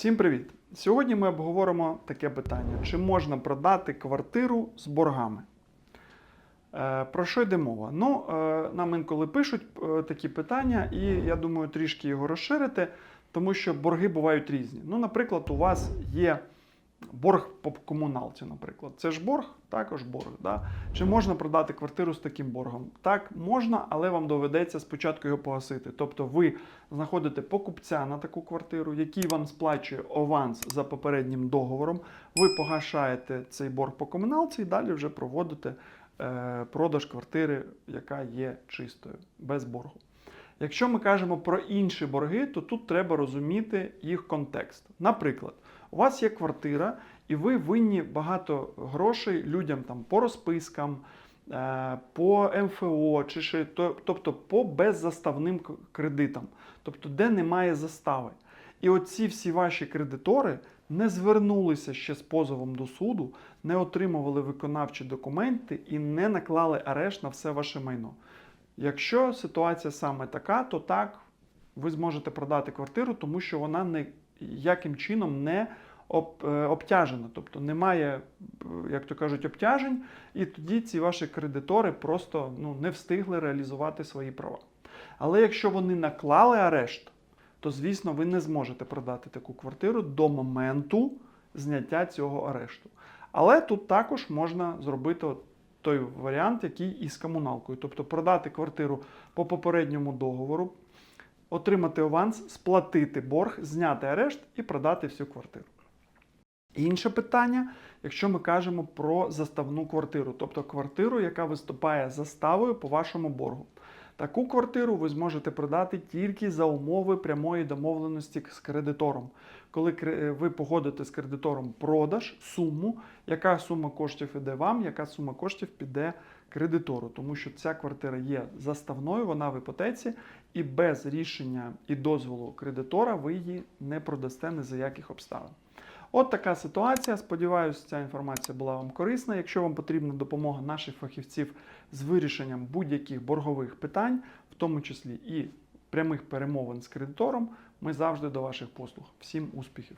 Всім привіт! Сьогодні ми обговоримо таке питання: чи можна продати квартиру з боргами? Е, Про що йде мова? Ну, е, нам інколи пишуть е, такі питання, і я думаю, трішки його розширити, тому що борги бувають різні. Ну, наприклад, у вас є борг по комуналці, наприклад. Це ж борг, також борг. Да? Чи можна продати квартиру з таким боргом? Так, можна, але вам доведеться спочатку його погасити. Тобто ви знаходите покупця на таку квартиру, який вам сплачує аванс за попереднім договором. Ви погашаєте цей борг по комуналці і далі вже проводите е, продаж квартири, яка є чистою, без боргу. Якщо ми кажемо про інші борги, то тут треба розуміти їх контекст. Наприклад, у вас є квартира, і ви винні багато грошей людям там по розпискам, е, по МФО, чи ще, тобто по беззаставним кредитам, тобто де немає застави. І оці всі ваші кредитори не звернулися ще з позовом до суду, не отримували виконавчі документи і не наклали арешт на все ваше майно. Якщо ситуація саме така, то так, ви зможете продати квартиру, тому що вона ніяким чином не обтяжена, тобто немає, е, як то кажуть, обтяжень, і тоді ці ваші кредитори просто ну, не встигли реалізувати свої права. Але якщо вони наклали арешт, то звісно ви не зможете продати таку квартиру до моменту зняття цього арешту. Але тут також можна зробити той варіант, який із комуналкою, тобто продати квартиру по попередньому договору, отримати аванс, сплатити борг, зняти арешт і продати всю квартиру. Інше питання, якщо ми кажемо про заставну квартиру, тобто квартиру, яка виступає заставою по вашому боргу. Таку квартиру ви зможете продати тільки за умови прямої домовленості з кредитором. Коли ви погодите з кредитором продаж, суму, яка сума коштів іде вам, яка сума коштів піде кредитору, тому що ця квартира є заставною, вона в іпотеці, і без рішення і дозволу кредитора ви її не продасте ні за яких обставин. От така ситуація. Сподіваюся, ця інформація була вам корисна. Якщо вам потрібна допомога наших фахівців з вирішенням будь-яких боргових питань, в тому числі і прямих перемовин з кредитором, ми завжди до ваших послуг. Всім успіхів!